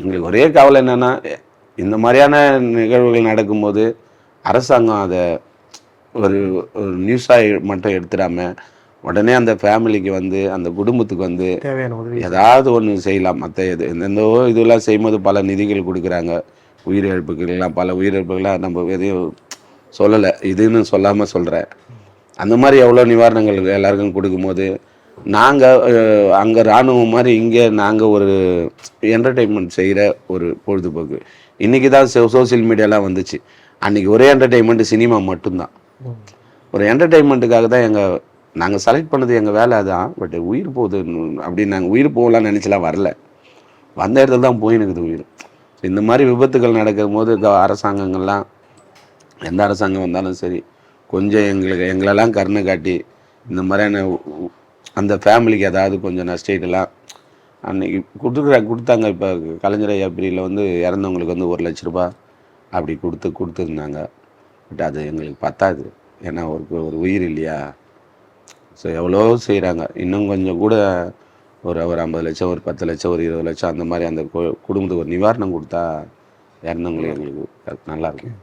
எங்களுக்கு ஒரே கவலை என்னென்னா இந்த மாதிரியான நிகழ்வுகள் நடக்கும்போது அரசாங்கம் அதை ஒரு ஒரு நியூஸாக மட்டும் எடுத்துடாம உடனே அந்த ஃபேமிலிக்கு வந்து அந்த குடும்பத்துக்கு வந்து ஏதாவது ஒன்று செய்யலாம். மற்ற இது எந்தெந்த இதெல்லாம் செய்யும்போது பல நிதிகள் கொடுக்குறாங்க. உயிரிழப்புகள்லாம் பல உயிரிழப்புகள்லாம் நம்ம எதையும் சொல்லலை. இதுன்னு சொல்லாமல் சொல்கிறேன் அந்த மாதிரி எவ்வளோ நிவாரணங்கள் எல்லாருக்கும் கொடுக்கும்போது நாங்கள் அங்கே இராணுவம் மாதிரி இங்கே நாங்கள் ஒரு என்டர்டெயின்மெண்ட் செய்கிற ஒரு பொழுதுபோக்கு. இன்றைக்கி தான் சோசியல் மீடியாலாம் வந்துச்சு. அன்றைக்கி ஒரே என்டர்டெயின்மெண்ட் சினிமா மட்டும்தான். ஒரு என்டர்டெயின்மெண்ட்டுக்காக தான் எங்கள் நாங்கள் செலக்ட் பண்ணது எங்கள் வேலை தான் பட் உயிர் போகுது அப்படின்னு நாங்கள் உயிர் போகலான்னு நினச்சலாம் வரல. வந்த இடத்துல தான் போயினுக்குது உயிர். இந்த மாதிரி விபத்துகள் நடக்கும் போது அரசாங்கங்கள்லாம் எந்த அரசாங்கம் வந்தாலும் சரி கொஞ்சம் எங்களுக்கு எங்களெல்லாம் கருணை காட்டி இந்த மாதிரியான அந்த ஃபேமிலிக்கு ஏதாவது கொஞ்சம் நஷ்டீடெல்லாம் அன்னைக்கு கொடுத்துருக்குற கொடுத்தாங்க. இப்போ கலைஞர் ஐயா பிரியில் வந்து இறந்தவங்களுக்கு வந்து ஒரு லட்ச ரூபாய் அப்படி கொடுத்து கொடுத்துருந்தாங்க. பட் அது எங்களுக்கு பத்தாது. ஏன்னா ஒரு ஒரு உயிர் இல்லையா? ஸோ எவ்வளோ செய்கிறாங்க இன்னும் கொஞ்சம் கூட ஒரு ஒரு ஐம்பது லட்சம் ஒரு பத்து லட்சம் ஒரு இருபது லட்சம் அந்த மாதிரி அந்த குடும்பத்துக்கு ஒரு நிவாரணம் கொடுத்தா இறந்தவங்களுக்கு எங்களுக்கு நல்லாயிருக்கும்